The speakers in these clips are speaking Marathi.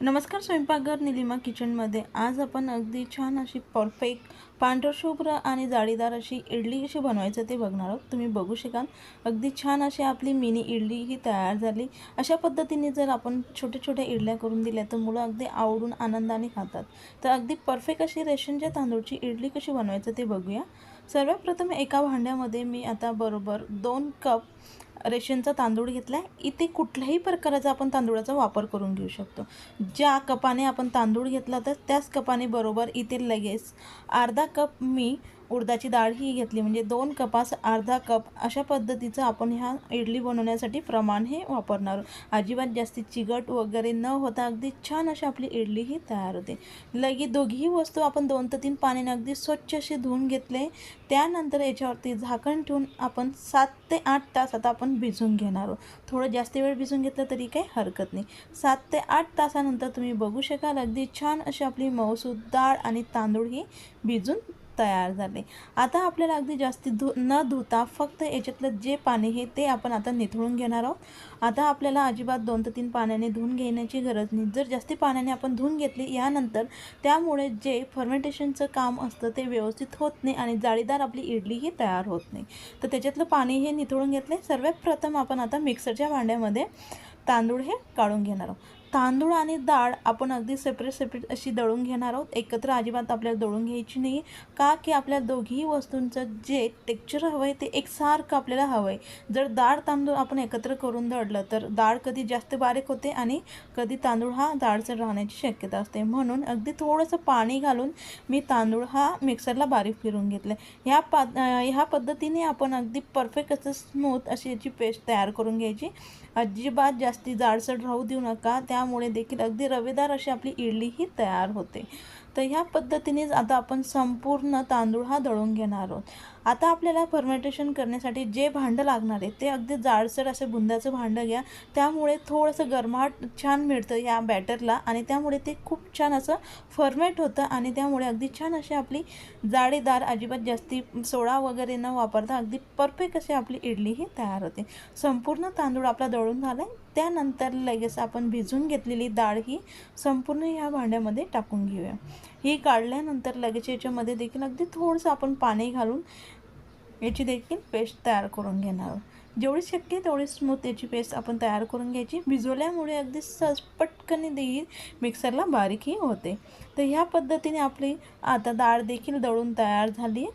नमस्कार स्वयंपाकघर निलिमा किचनमध्ये. आज आपण अगदी छान अशी परफेक्ट पांढरशुभ्र आणि जाळीदार अशी इडली कशी बनवायचं ते बघणार आहोत. तुम्ही बघू शकाल. अगदी छान अशी आपली मिनी इडली ही तयार झाली. अशा पद्धतीने जर आपण छोट्या छोट्या इडल्या करून दिल्या तर मुलं अगदी आवडून आनंदाने खातात. तर अगदी परफेक्ट अशी रेशनच्या तांदूळची इडली कशी बनवायचं ते बघूया. सर्वात प्रथम एका भांड्यामध्ये मी आता बरोबर दोन कप रेशनचा तांदूळ घेतला आहे इथे कुठल्याही प्रकाराचा आपण तांदूळाचा वापर करून घेऊ शकतो. ज्या कपाने आपण तांदूळ घेतला तर त्याच कपाने बरोबर इथे लगेच अर्धा कप मी उडदाची डाळ ही घेतली. म्हणजे दोन कपास अर्धा कप अशा पद्धतीचं आपण ह्या इडली बनवण्यासाठी प्रमाण हे वापरणार. अजिबात जास्ती चिकट वगैरे न होता अगदी छान अशी आपली इडली ही तयार होते. लगेच दोघीही वस्तू आपण दोन ते तीन पाण्याने अगदी स्वच्छ असे धुवून घेतले. त्यानंतर याच्यावरती झाकण ठेवून आपण सात ते आठ तास आता आपण भिजून घेणार आहोत. थोडं जास्त वेळ भिजून घेतलं तरी काही हरकत नाही. सात ते आठ तासानंतर तुम्ही बघू शकाल अगदी छान अशी आपली मऊसूद डाळ आणि तांदूळ ही भिजून तयार झाले. आता आपल्याला अगदी जास्ती धु न धुता फक्त याच्यातलं जे पाणी आहे ते आपण आता निथळून घेणार आहोत. आता आपल्याला अजिबात दोन ते तीन पाण्याने धुवून घेण्याची गरज नाही. जर जास्ती पाण्याने आपण धुवून घेतली यानंतर त्यामुळे जे फर्मेंटेशनचं काम असतं ते व्यवस्थित होत नाही आणि जाळीदार आपली इडली ही तयार होत नाही. तर त्याच्यातलं पाणी हे निथळून घेतले. सर्वात प्रथम आपण आता मिक्सरच्या भांड्यामध्ये तांदूळ हे काढून घेणार आहोत. तांदूळ आणि डाळ आपण अगदी सेपरेट सेपरेट अशी दळून घेणार आहोत. एकत्र अजिबात आपल्याला दळून घ्यायची नाही. का की आपल्या दोघीही वस्तूंचं जे टेक्चर हवं आहे ते एकसारखं आपल्याला हवं आहे जर डाळ तांदूळ आपण एकत्र करून दळलं तर डाळ कधी जास्त बारीक होते आणि कधी तांदूळ हा डाळसर राहण्याची शक्यता असते. म्हणून अगदी थोडंसं पाणी घालून मी तांदूळ हा मिक्सरला बारीक फिरून घेतलं ह्या पा ह्या पद्धतीने आपण अगदी परफेक्ट असं स्मूथ अशी याची पेस्ट तयार करून घ्यायची. अजिबात जास्ती जाडसर राहू देऊ नका. त्या त्यामुळे देखील अगदी रवेदार अशी आपली इडली ही तयार होते. तर ह्या पद्धतीनेच आता आपण संपूर्ण तांदूळ हा दळून घेणार आहोत. आता आपल्याला फर्मेंटेशन करण्यासाठी जे भांडं लागणार आहे ते अगदी जाडसर असं बुंदाचं भांडं घ्या. त्यामुळे थोडंसं गरमाट छान मिळतं या बॅटरला आणि त्यामुळे ते खूप छान असं फर्मेट होतं आणि त्यामुळे अगदी छान अशी आपली जाळीदार अजिबात जास्ती सोडा वगैरे न वापरता अगदी परफेक्ट अशी आपली इडली ही तयार होते. संपूर्ण तांदूळ आपला दळून झाला आहे त्यानंतर लगेच आपण भिजून घेतलेली डाळ ही संपूर्ण ह्या भांड्यामध्ये टाकून घेऊया. ही काढल्यानंतर लगेच याच्यामध्ये देखील अगदी थोडंसं आपण पाणी घालून याची देखील पेस्ट तयार करून घेणार आहोत. जेवढी शक्य तेवढी स्मूथ याची पेस्ट आपण तयार करून घ्यायची. भिजवल्यामुळे अगदी सहज पटकन मिक्सरला बारीकही होते. तर ह्या पद्धतीने आपली आता डाळ देखील दळून तयार झाली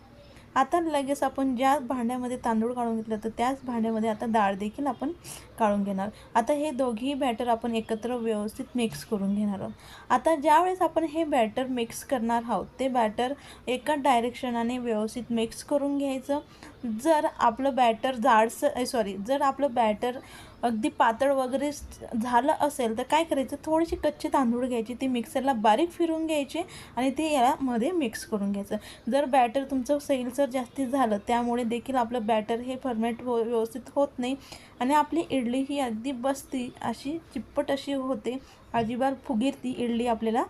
आता लगेच आपण ज्या भांड्यामध्ये तांदूळ काढून घेतलं तर त्याच भांड्यामध्ये आता डाळ देखील आपण काढून घेणार. आता हे दोघेही बॅटर आपण एकत्र व्यवस्थित मिक्स करून घेणार आहोत. आता ज्यावेळेस आपण हे बॅटर मिक्स करणार आहोत ते बॅटर एका डायरेक्शनाने व्यवस्थित मिक्स करून घ्यायचं. जर आपलं बॅटर जाडसर सॉरी जर आपलं बॅटर अगदी पातळ वगैरे झालं असेल तर काय करायचं? थोडीशी कच्चे तांदूळ घ्यायची ती मिक्सरला बारीक फिरून घ्यायचे आणि ते यामध्ये मिक्स करून घ्यायचं. जर बॅटर तुमचं सैलसर जास्ती झालं त्यामुळे देखील आपलं बॅटर हे फर्मेट हो व्यवस्थित होत नाही आणि आपली इडली ही अगदी बसती अशी चिप्पट अशी होते अजिबात फुगीर ती इडली आपल्याला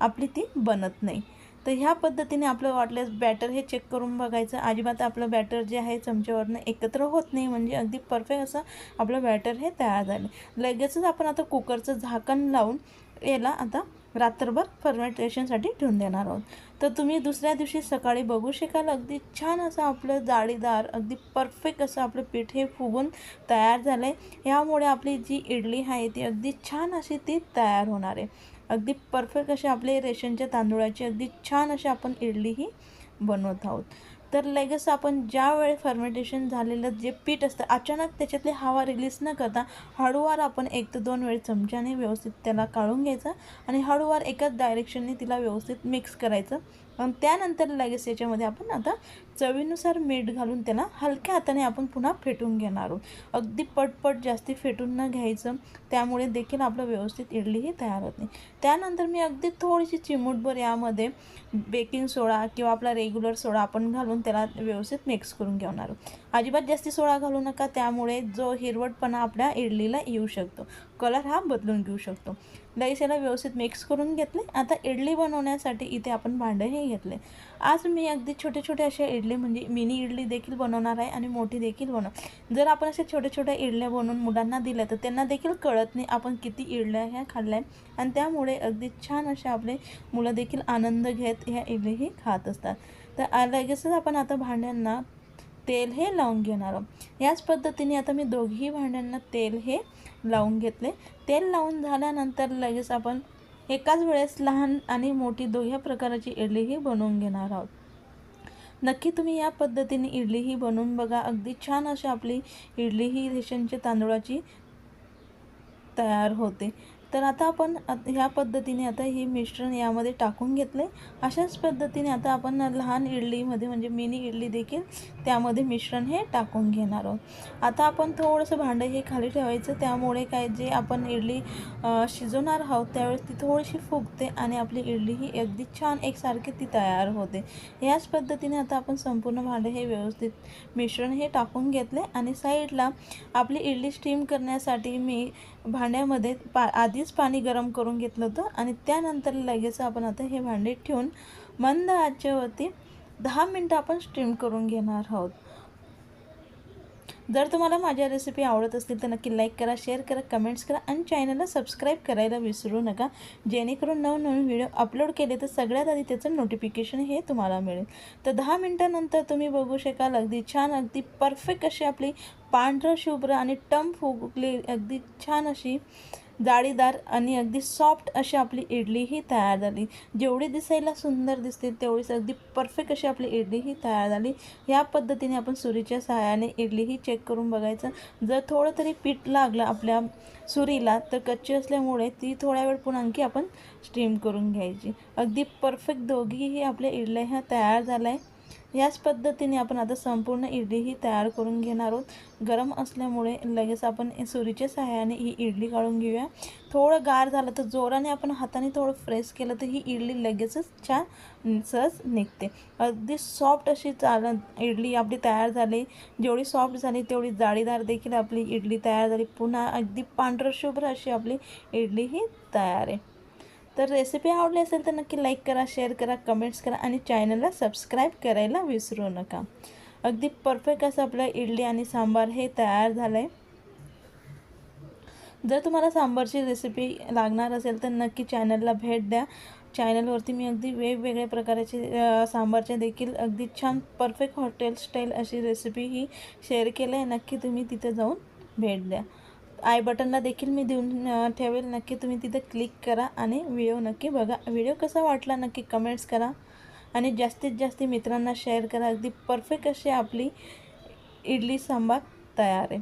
आपली ती बनत नाही. तर ह्या पद्धतीने आपलं वाटल्यास बॅटर हे चेक करून बघायचं. अजिबात आपलं बॅटर जे आहे चमच्यावरनं एकत्र होत नाही म्हणजे अगदी परफेक्ट असं आपलं बॅटर हे तयार झालं. लगेचच आपण आता कुकरचं झाकण लावून याला आता रात्रभर फर्मेंटेशनसाठी ठेवून देणार आहोत. तर तुम्ही दुसऱ्या दिवशी सकाळी बघू शकाल अगदी छान असं आपलं जाळीदार अगदी परफेक्ट असं आपलं पीठ हे फुगून तयार झालं आहे यामुळे आपली जी इडली आहे ती अगदी छान अशी ती तयार होणार आहे. अगदी परफेक्ट असे आपले रेशनच्या तांदूळाची अगदी छान अशी आपण इडली ही बनवत आहोत. तर लगेच आपण ज्या वेळेस फर्मेंटेशन झालेलं जे पीठ असतं अचानक त्याच्यातली हवा रिलीज न करता हळूवार आपण एक ते दोन वेळ चमच्याने व्यवस्थित त्याला काढून घ्यायचं आणि हळूवार एकाच डायरेक्शनने तिला व्यवस्थित मिक्स करायचं. आणि त्यानंतर लगेच याच्यामध्ये आपण आता चवीनुसार मीठ घालून त्याला हलक्या हाताने आपण पुन्हा फेटून घेणार आहोत. अगदी पटपट जास्ती फेटून न घ्यायचं त्यामुळे देखील आपलं व्यवस्थित इडलीही तयार होत नाही. त्यानंतर मी अगदी थोडीशी चिमूटभर यामध्ये बेकिंग सोडा किंवा आपला रेग्युलर सोडा आपण घालून त्याला व्यवस्थित मिक्स करून घेणार आहोत. अजिबात जास्ती सोडा घालू नका त्यामुळे जो हिरवटपणा आपल्या इडलीला येऊ शकतो कलर हा बदलून घेऊ शकतो. लगेच याला व्यवस्थित मिक्स करून घेतले. आता इडली बनवण्यासाठी इथे आपण भांडंही घेतले. आज मी अगदी छोटे छोटे असे इडली म्हणजे मिनी इडली देखील बनवणार आहे आणि मोठी देखील बनव. जर आपण अशा छोट्या छोट्या इडल्या बनवून मुलांना दिल्या तर त्यांना देखील कळत नाही आपण किती इडल्या ह्या खाल्ल्या आणि त्यामुळे अगदी छान असे आपले मुलं देखील आनंद घेत ह्या इडलीही खात असतात. तर लगेचच आपण आता भांड्यांना तेल हे लावून घेणार आहोत. याच पद्धतीने आता मी दोघीही भांड्यांना तेल हे लावून घेतले. तेल लावून झाल्यानंतर लगेच आपण एकाच वेळेस लहान आणि मोठी दोघ्या प्रकाराची इडलीही बनवून घेणार आहोत. नक्की तुम्ही या पद्धतीने इडली ही बनवून बघा. अगदी छान अशी आपली इडली ही रेशनच्या तांदूळाची तयार होते. तर आता आपण ह्या पद्धतीने आता हे मिश्रण यामध्ये टाकून घेतले अशाच पद्धतीने आता आपण लहान इडलीमध्ये म्हणजे मिनी इडली देखील त्यामध्ये मिश्रण हे टाकून घेणार आहोत. आता आपण थोडंसं भांडं हे खाली ठेवायचं. त्यामुळे काय जे आपण इडली शिजवणार आहोत त्यावेळेस ती थोडीशी फुगते आणि आपली इडली ही अगदी छान एकसारखी ती तयार होते. याच पद्धतीने आता आपण संपूर्ण भांडे हे व्यवस्थित मिश्रण हे टाकून घेतले आणि साईडला आपली इडली स्टीम करण्यासाठी मी भांड्यामध्ये पा आधी आधीच पाणी गरम करून घेतलं होतं आणि त्यानंतर लगेच आपण आता हे भांडे ठेवून मंद आचेवरती दहा मिनटं आपण स्टीम करून घेणार आहोत. जर तुम्हाला माझ्या रेसिपी आवडत असतील तर नक्की लाईक करा शेअर करा कमेंट्स करा आणि चॅनलला सबस्क्राईब करायला विसरू नका. जेणेकरून नवनवीन व्हिडिओ अपलोड केले तर सगळ्यात आधी त्याचं नोटिफिकेशन हे तुम्हाला मिळेल. तर दहा मिनटानंतर तुम्ही बघू शकाल अगदी छान अगदी परफेक्ट अशी आपली पांढरं शुभ्र आणि टम फुगली अगदी छान अशी जाळीदार आणि अगदी सॉफ्ट अशी आपली इडली ही तयार झाली. जेवढी दिसायला सुंदर दिसते तेवढीच अगदी परफेक्ट अशी आपली इडली ही तयार झाली. या पद्धतीने आपण सुरीच्या सहाय्याने इडली ही चेक करून बघायचं. जर थोडं तरी पीठ लागलं आपल्या सुरीला तर कच्ची असल्यामुळे ती थोड्या वेळ पुन्हा आणखी आपण स्टीम करून घ्यायची. अगदी परफेक्ट दोघीही आपल्या इडल्या ह्या तयार झाल्या. आहे याच पद्धतीने आपण आता संपूर्ण इडली ही तयार करून घेणार आहोत. गरम असल्यामुळे लगेच आपण सुरीच्या सहाय्याने ही इडली काढून घेऊया. थोडं गार झालं तर जोराने आपण हाताने थोडं फ्रेश केलं तर ही इडली लगेचच छान सहज निघते. अगदी सॉफ्ट अशी चाल इडली आपली तयार झाली. जेवढी सॉफ्ट झाली तेवढी जाळीदार देखील आपली इडली तयार झाली. पुन्हा अगदी पांढरं शुभ्र अशी आपली इडली ही तयार आहे. तर रेसिपी आवडली असेल तर नक्की लाईक करा शेअर करा कमेंट्स करा आणि चॅनलला सबस्क्राईब करायला विसरू नका. अगदी परफेक्ट असं आपलं इडली आणि सांबार हे तयार झालं आहे जर तुम्हाला सांबारची रेसिपी लागणार असेल तर नक्की चॅनलला भेट द्या. चॅनलवरती मी अगदी वेगवेगळ्या प्रकारचे सांबारचे देखील अगदी छान परफेक्ट हॉटेल स्टाईल अशी रेसिपी ही शेअर केलं आहे. नक्की तुम्ही तिथे जाऊन भेट द्या. आय बटनला देखील मी देऊन ठेवेल. नक्की तुम्ही तिथं क्लिक करा आणि व्हिडिओ नक्की बघा. व्हिडिओ कसा वाटला नक्की कमेंट्स करा आणि जास्तीत जास्त मित्रांना शेअर करा. अगदी परफेक्ट अशी आपली इडली सांबार तयार आहे.